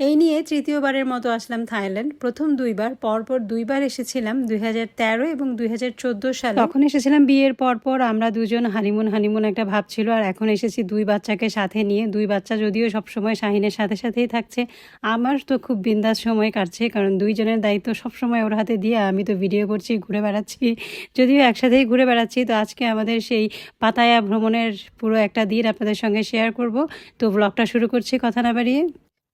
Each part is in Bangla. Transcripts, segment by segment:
এই নিয়ে তৃতীয়বারের মতো আসলাম থাইল্যান্ড। প্রথম দুইবার, পরপর দুইবার এসেছিলাম দুই হাজার তেরো এবং দুই হাজার চোদ্দ সালে। তখন এসেছিলাম বিয়ের পরপর, আমরা দুজন হানিমুন হানিমুন একটা ভাব ছিল, আর এখন এসেছি দুই বাচ্চাকে সাথে নিয়ে। দুই বাচ্চা যদিও সবসময় শাহিনের সাথে সাথেই থাকছে। আমার তো খুব বিন্দাস সময় কাটছে, কারণ দুইজনের দায়িত্ব সবসময় ওর হাতে দিয়ে। আমি তো ভিডিও করছি, ঘুরে বেড়াচ্ছি, যদিও একসাথেই ঘুরে বেড়াচ্ছি। তো আজকে আমাদের সেই পাতায়া ভ্রমণের পুরো একটা দিন আপনাদের সঙ্গে শেয়ার করব। তো ব্লগটা শুরু করছি, কথা না বাড়িয়ে।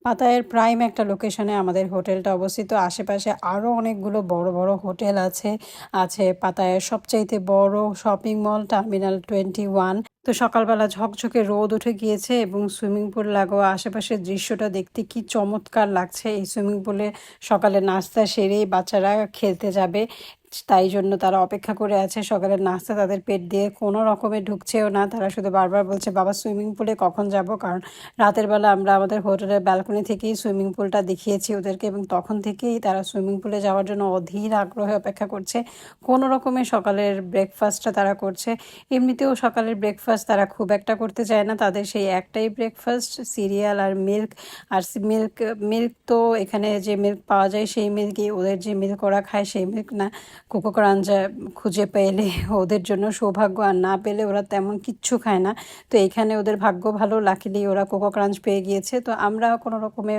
পাতায়ের প্রাইম একটা লোকেশনে আমাদের হোটেলটা অবস্থিত। আশেপাশে আরও অনেকগুলো বড় বড় হোটেল আছে। আছে পাতায়ের সবচাইতে বড় shopping mall, terminal twenty one. তো সকালবেলা ঝকঝকে রোদ উঠে গিয়েছে এবং সুইমিং পুল লাগোয়া আশেপাশের দৃশ্যটা দেখতে কি চমৎকার লাগছে। এই সুইমিং পুলে সকালে নাস্তা সেরেই বাচ্চারা খেলতে যাবে। তাই জন্য তারা অপেক্ষা করে আছে। সকালের নাস্তা তাদের পেট দিয়ে কোনো রকমে ঢুকছেও না। তারা শুধু বারবার বলছে, বাবা, সুইমিং পুলে কখন যাব? কারণ রাতের বেলা আমরা আমাদের হোটেলের ব্যালকনি থেকেই সুইমিং পুলটা দেখিয়েছি ওদেরকে এবং তখন থেকেই তারা সুইমিং পুলে যাওয়ার জন্য অধীর আগ্রহে অপেক্ষা করছে। কোনো রকমের সকালের ব্রেকফাস্টটা তারা করছে। এমনিতেও সকালের ব্রেকফাস্ট তারা খুব একটা করতে চায় না। তাদের সেই একটাই ব্রেকফাস্ট, সিরিয়াল আর মিল্ক। আর মিল্ক মিল্ক তো এখানে যে মিল্ক পাওয়া যায় সেই মিল্কই। ওদের যে মিল্ক ওরা খায় সেই মিল্ক না। কোকো ক্রাঞ্চ খুঁজে পেলে ওদের জন্য সৌভাগ্য, আর না পেলে ওরা তেমন কিচ্ছু খায় না। তো এইখানে ওদের ভাগ্য ভালো লাকিলি ওরা কোকো ক্রাঞ্চ পেয়ে গিয়েছে। তো আমরা কোনো রকমে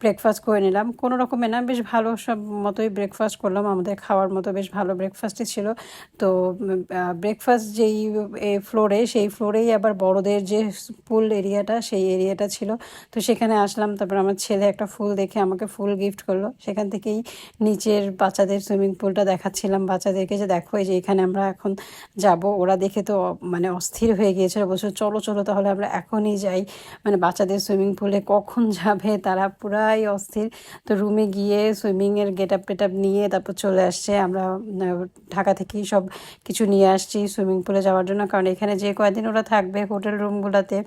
ব্রেকফাস্ট করে নিলাম। কোনো রকমে না, বেশ ভালো সব মতোই ব্রেকফাস্ট করলাম। আমাদের খাওয়ার মতো বেশ ভালো ব্রেকফাস্টই ছিল। তো ব্রেকফাস্ট যেই ফ্লোরে সেই ফ্লোরেই আবার বড়দের যে পুল এরিয়াটা সেই এরিয়াটা ছিল। তো সেখানে আসলাম। তারপর আমার ছেলে একটা ফুল দেখে আমাকে ফুল গিফট করল। সেখান থেকেই নিচের বাচ্চাদের সুইমিং পুলটা দেখাচ্ছিলাম বাচ্চাদেরকে যে, দেখো এই যে এখানে আমরা এখন যাব। ওরা দেখে তো মানে অস্থির হয়ে গিয়েছিল। বলছো চলো চলো, তাহলে আমরা এখনই যাই। মানে বাচ্চাদের সুইমিং পুলে কখন যাবে, তারা পুরাই অস্থির। তো রুমে গিয়ে সুইমিংয়ের গেট আপ টেট আপ নিয়ে তারপর চলে আসছে। আমরা ঢাকা থেকেই সব কিছু নিয়ে আসছি সুইমিং পুলে যাওয়ার জন্য। কারণ এখানে যে কয়দিন ওরা থাকবে হোটেল রুমগুলোতে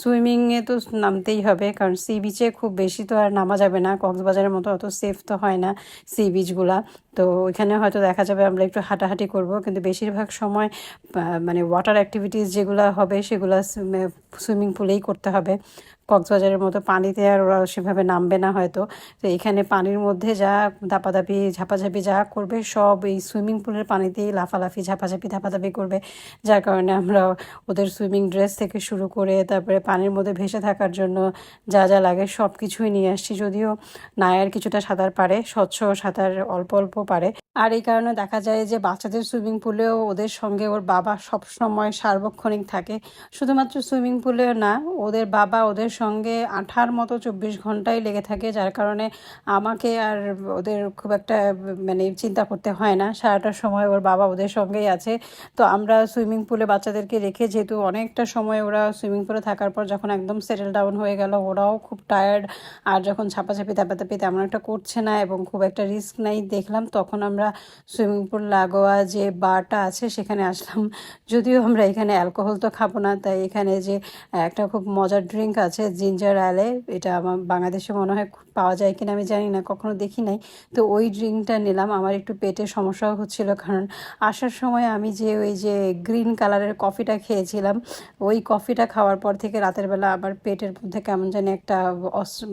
সুইমিংয়ে তো নামতেই হবে। কারণ সি বিচে খুব বেশি তো আর নামা যাবে না। কক্সবাজারের মতো অত সেফ তো হয় না সি বিচগুলা তো ওইখানে হয়তো দেখা যাবে, আমরা একটু হাঁটাহাঁটি করব। কিন্তু বেশিরভাগ সময় মানে ওয়াটার অ্যাক্টিভিটিস যেগুলো হবে, সেগুলো সুইমিং পুলেই করতে হবে। কক্সবাজারের মতো পানিতে আর ওরা সেভাবে নামবে না হয়তো। তো এখানে পানির মধ্যে যা ধাপাধাপি ঝাপাঝাপি যা করবে, সব এই সুইমিং পুলের পানিতেই লাফালাফি, ঝাপাঝাপি ধাপাধাপি করবে। যার কারণে আমরা ওদের সুইমিং ড্রেস থেকে শুরু করে তারপরে পানির মধ্যে ভেসে থাকার জন্য যা যা লাগে সব কিছুই নিয়ে আসছি। যদিও নায়ার কিছুটা সাঁতার পারে, স্বচ্ছ সাঁতার অল্প অল্প পারে। আর এই কারণে দেখা যায় যে বাচ্চাদের সুইমিং পুলেও ওদের সঙ্গে ওর বাবা সব সময় সার্বক্ষণিক থাকে। শুধুমাত্র সুইমিং পুলেও না, ওদের বাবা ওদের সঙ্গে আঠার মতো চব্বিশ ঘন্টাই লেগে থাকে, যার কারণে আমাকে আর ওদের খুব একটা মানে চিন্তা করতে হয় না। সারাটার সময় ওর বাবা ওদের সঙ্গেই আছে। তো আমরা সুইমিং পুলে বাচ্চাদেরকে রেখে যেহেতু অনেকটা সময় ওরা সুইমিং পুলে থাকার পর যখন একদম সেটেল ডাউন হয়ে গেল, ওরাও খুব টায়ার্ড আর যখন ছাপাছাপি তাপাতাপি তেমন একটা করছে না এবং খুব একটা রিস্ক নাই, দেখলাম তখন আমরা সুইমিং পুল লাগোয়া যে বারটা আছে সেখানে আসলাম। যদিও আমরা এখানে অ্যালকোহল তো খাব না, তাই এখানে যে একটা খুব মজার ড্রিঙ্ক আছে জিঞ্জার অ্যালে এটা আমার বাংলাদেশে মনে হয় পাওয়া যায় কিনা আমি জানি না, কখনো দেখি নাই। তো ওই ড্রিঙ্কটা নিলাম, আমার একটু পেটে সমস্যাও হচ্ছিল, কারণ আসার সময় আমি যে ওই যে গ্রিন কালারের কফিটা খেয়েছিলাম, ওই কফিটা খাওয়ার পর থেকে রাতের বেলা আমার পেটের মধ্যে কেমন জানি একটা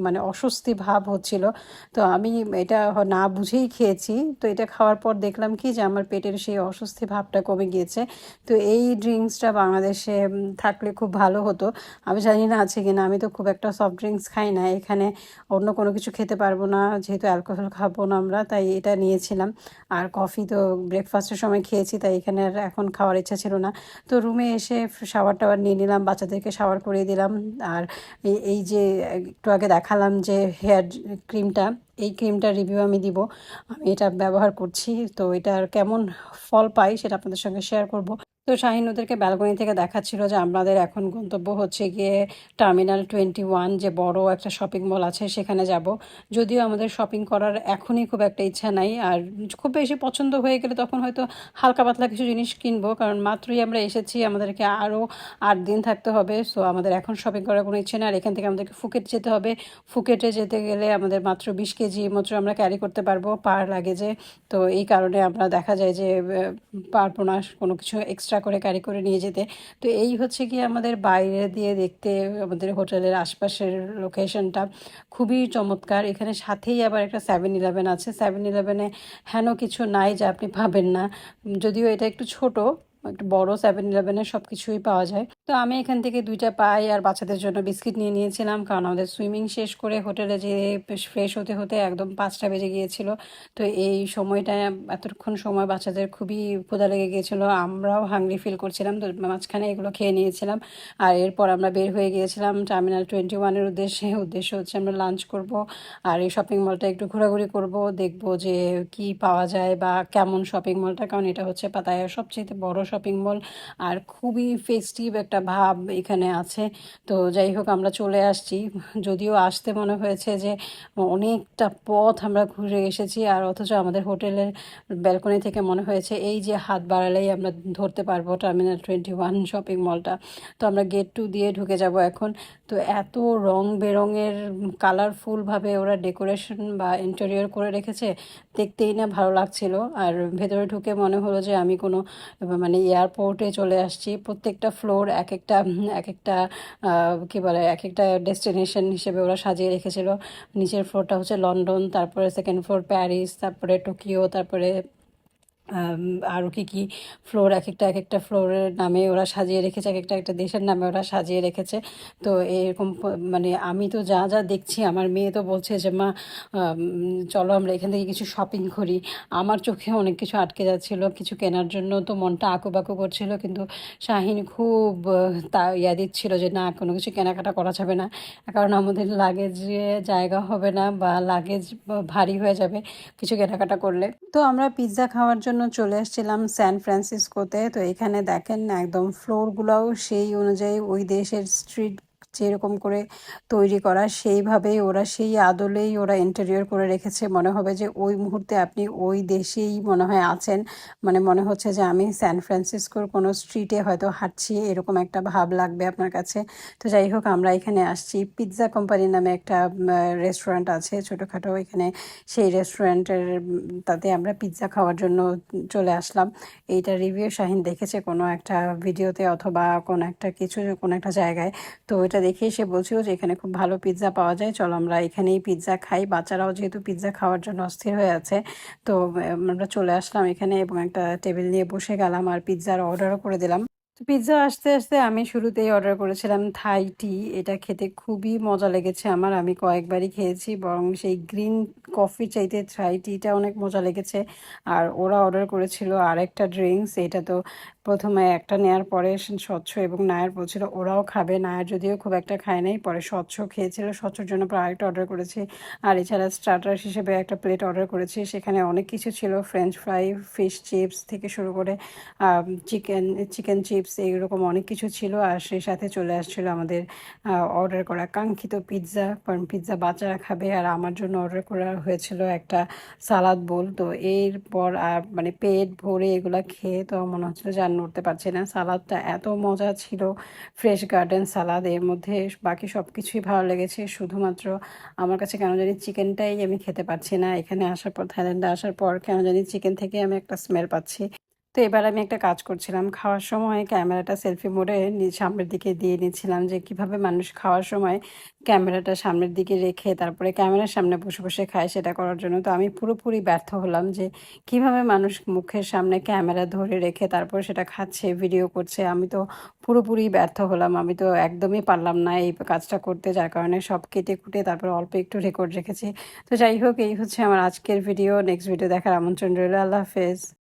মানে অস্বস্তি ভাব হচ্ছিল। তো আমি এটা না বুঝেই খেয়েছি। তো এটা খাওয়ার পর দেখলাম কি যে আমার পেটের সেই অস্বস্তি ভাবটা কমে গিয়েছে। তো এই ড্রিঙ্কসটা বাংলাদেশে থাকলে খুব ভালো হতো। আমি জানি না আছে কিনা, আমি তো খুব একটা সফট ড্রিঙ্কস খাই না। এখানে অন্য কোনো কিছু খেতে পারব না, যেহেতু অ্যালকোহল খাব না আমরা, তাই এটা নিয়েছিলাম। আর কফি তো ব্রেকফাস্টের সময় খেয়েছি, তাই এখানে আর এখন খাওয়ার ইচ্ছা ছিল না। তো রুমে এসে শাওয়ার টাওয়ার নিয়ে নিলাম, বাচ্চাদেরকে শাওয়ার করিয়ে দিলাম। আর এই যে একটু আগে দেখালাম যে হেয়ার ক্রিমটা এই ক্রিমটার রিভিউ আমি দিব। আমি এটা ব্যবহার করছি, তো এটার কেমন ফল পাই সেটা আপনাদের সঙ্গে শেয়ার করব। তো শাহিন ওদেরকে ব্যালকনি থেকে দেখাচ্ছিল যে আমাদের এখন গন্তব্য হচ্ছে গিয়ে টার্মিনাল টোয়েন্টি ওয়ান যে বড় একটা শপিং মল আছে, সেখানে যাব। যদিও আমাদের শপিং করার এখনই খুব একটা ইচ্ছা নাই, আর খুব বেশি পছন্দ হয়ে গেলে তখন হয়তো হালকা পাতলা কিছু জিনিস কিনবো, কারণ মাত্রই আমরা এসেছি, আমাদেরকে আরও আট দিন থাকতে হবে সো আমাদের এখন শপিং করার কোনো ইচ্ছে নেই, আর এখান থেকে আমাদেরকে ফুকেট যেতে হবে। ফুকেটে যেতে গেলে আমাদের মাত্র বিশ কেজি মাত্র আমরা ক্যারি করতে পারব পার লাগেজে তো এই কারণে আমরা দেখা যায় যে পারব না, কোনো কিছু এক্সট্রা করে ক্যারি করে নিয়ে যেতে। তো এই হচ্ছে কি আমাদের বাইরে দিয়ে দেখতে আমাদের হোটেলের আশপাশের লোকেশনটা খুবই চমৎকার। এখানে সাথেই আবার একটা সেভেন ইলেভেন আছে। সেভেন ইলেভেনে হেন কিছু নাই যা আপনি পাবেন না। যদিও এটা একটু ছোট একটু বড় সেভেন ইলেভেনের সব কিছুই পাওয়া যায়। তো আমি এখান থেকে দুইটা পাই আর বাচ্চাদের জন্য বিস্কিট নিয়ে নিয়েছিলাম, কারণ আমাদের সুইমিং শেষ করে হোটেলে যে ফ্রেশ হতে হতে একদম পাঁচটা বেজে গিয়েছিল। তো এই সময়টা এতক্ষণ সময় বাচ্চাদের খুবই ক্ষুধা লেগে গিয়েছিল, আমরাও হাংরি ফিল করছিলাম। তো মাঝখানে এগুলো খেয়ে নিয়েছিলাম আর এরপর আমরা বের হয়ে গিয়েছিলাম টার্মিনাল টোয়েন্টি ওয়ানের উদ্দেশ্যে। উদ্দেশ্য হচ্ছে আমরা লাঞ্চ করব আর এই শপিং মলটা একটু ঘোরাঘুরি করব, দেখব যে কি পাওয়া যায় বা কেমন শপিং মলটা কারণ এটা হচ্ছে পাতায়ার সবচেয়ে বড় শপিং মল আর খুবই ফেস্টিভ একটা ভাব এখানে আছে। তো যাই হোক, আমরা চলে আসছি। যদিও আসতে মনে হয়েছে যে, অনেকটা পথ আমরা ঘুরে এসেছি, আর অথচ আমাদের হোটেলের ব্যালকনি থেকে মনে হয়েছে, এই যে হাত বাড়ালেই আমরা ধরতে পারব টার্মিনাল টোয়েন্টি ওয়ান শপিং মলটা তো আমরা গেট টু দিয়ে ঢুকে যাব এখন। তো এত রং বেরঙের কালারফুলভাবে ওরা ডেকোরেশন বা ইন্টেরিয়র করে রেখেছে, দেখতেই না ভালো লাগছিল। আর ভেতরে ঢুকে মনে হলো যে আমি কোনো মানে এয়ারপোর্টে চলে আসছি। প্রত্যেকটা ফ্লোর এক একটা এক একটা কী বলে, এক একটা ডেস্টিনেশন হিসেবে ওরা সাজিয়ে রেখেছিল। নিচের ফ্লোরটা হচ্ছে লন্ডন, তারপরে সেকেন্ড ফ্লোর প্যারিস, তারপরে টোকিও, তারপরে আরও কী কী ফ্লোর এক একটা এক একটা ফ্লোরের নামে ওরা সাজিয়ে রেখেছে, এক একটা একটা দেশের নামে ওরা সাজিয়ে রেখেছে। তো এরকম মানে আমি তো যা যা দেখছি, আমার মেয়ে তো বলছে যে, মা চলো আমরা এখান থেকে কিছু শপিং করি। আমার চোখে অনেক কিছু আটকে যাচ্ছিল, কিছু কেনার জন্য তো মনটা আঁকুবাকু করছিল, কিন্তু শাহিন খুব তা ইয়া দিচ্ছিল যে, না, কোনো কিছু কেনাকাটা করা যাবে না, কারণ আমাদের লাগেজে জায়গা হবে না বা লাগেজ ভারী হয়ে যাবে কিছু কেনাকাটা করলে। তো আমরা পিৎজা খাওয়ার জন্য চলে এসেছিলাম স্যান ফ্রান্সিসকোতে তো। এখানে দেখেন একদম ফ্লোরগুলোও সেই অনুযায়ী ওই দেশের স্ট্রিট যেরকম করে তৈরি করা, সেইভাবেই ওরা সেই আদলেই ওরা ইন্টেরিয়র করে রেখেছে। মনে হবে যে ওই মুহূর্তে আপনি ওই দেশেই মনে হয় আছেন। মানে মনে হচ্ছে যে আমি স্যান ফ্রান্সিসকোর কোনো স্ট্রিটে হয়তো হাঁটছি, এরকম একটা ভাব লাগবে আপনার কাছে। তো যাই হোক, আমরা এখানে আসছি। পিৎজা কোম্পানি নামে একটা রেস্টুরেন্ট আছে ছোটোখাটো। এখানে সেই রেস্টুরেন্টের তাতে আমরা পিৎজা খাওয়ার জন্য চলে আসলাম। এইটা রিভিউ শাহিন দেখেছে কোনো একটা ভিডিওতে অথবা কোনো একটা কিছু, কোনো একটা জায়গায়। তো এটা দেখে সে বলছিল যে, এখানে খুব ভালো পিৎজা পাওয়া যায়। চলো আমরা এখানেই পিৎজা খাই। বাচ্চারাও যেহেতু পিৎজা খাওয়ার জন্য অস্থির হয়ে আছে, তো আমরা চলে আসলাম এখানে এবং একটা টেবিল নিয়ে বসে গেলাম আর পিৎজার অর্ডারও করে দিলাম। পিৎজা আসতে আসতে আমি শুরুতেই অর্ডার করেছিলাম থাই টি এটা খেতে খুবই মজা লেগেছে আমার। আমি কয়েকবারই খেয়েছি, বরং সেই গ্রিন কফি চাইতে থাই টিটা অনেক মজা লেগেছে। আর ওরা অর্ডার করেছিল আরেকটা ড্রিঙ্কস এটা তো প্রথমে একটা নেওয়ার পরে স্বচ্ছ এবং নায়ার বলছিল, ওরাও খাবে। নায়ের যদিও খুব একটা খায় নাই, পরে স্বচ্ছ খেয়েছিল। স্বচ্ছর জন্য পরে আরেকটা অর্ডার করেছি। আর এছাড়া স্টার্টার হিসেবে একটা প্লেট অর্ডার করেছি। সেখানে অনেক কিছু ছিল ফ্রেঞ্চ ফ্রাই ফিশ চিপস থেকে শুরু করে চিকেন চিকেন চিপস এইরকম অনেক কিছু ছিল। আর সেই সাথে চলে আসছিল আমাদের অর্ডার করা কাঙ্ক্ষিত পিৎজা কারণ পিৎজা বাচ্চারা খাবে। আর আমার জন্য অর্ডার করা হয়েছিল একটা সালাদ বোল তো এরপর আর মানে পেট ভরে এগুলা খেয়ে তো মনে হচ্ছিল যে নড়তে পারছি না। সালাদটা এত মজা ছিল। ফ্রেশ গার্ডেন সালাদ, এর মধ্যে বাকি সব কিছুই ভালো লেগেছে। শুধুমাত্র আমার কাছে কেন জানি চিকেনটাই আমি খেতে পারছি না। এখানে আসার পর, থাইল্যান্ডে আসার পর কেন জানি চিকেন থেকে আমি একটা স্মেল পাচ্ছি। তো এবার আমি একটা কাজ করছিলাম। খাওয়ার সময় ক্যামেরাটা সেলফি মোডে সামনের দিকে দিয়ে নিচ্ছিলাম যে কীভাবে মানুষ খাওয়ার সময় ক্যামেরাটা সামনের দিকে রেখে তারপরে ক্যামেরার সামনে বসে বসে খায় সেটা করার জন্য। তো আমি পুরোপুরি ব্যর্থ হলাম যে কীভাবে মানুষ মুখের সামনে ক্যামেরা ধরে রেখে তারপর সেটা খাচ্ছে ভিডিও করছে। আমি তো পুরোপুরি ব্যর্থ হলাম। আমি তো একদমই পারলাম না এই কাজটা করতে, যার কারণে সব কেটে কুটে তারপর অল্প একটু রেকর্ড রেখেছি। তো যাই হোক, এই হচ্ছে আমার আজকের ভিডিও নেক্সট ভিডিও দেখার আমন্ত্রণ রইল। আল্লাহ হাফেজ।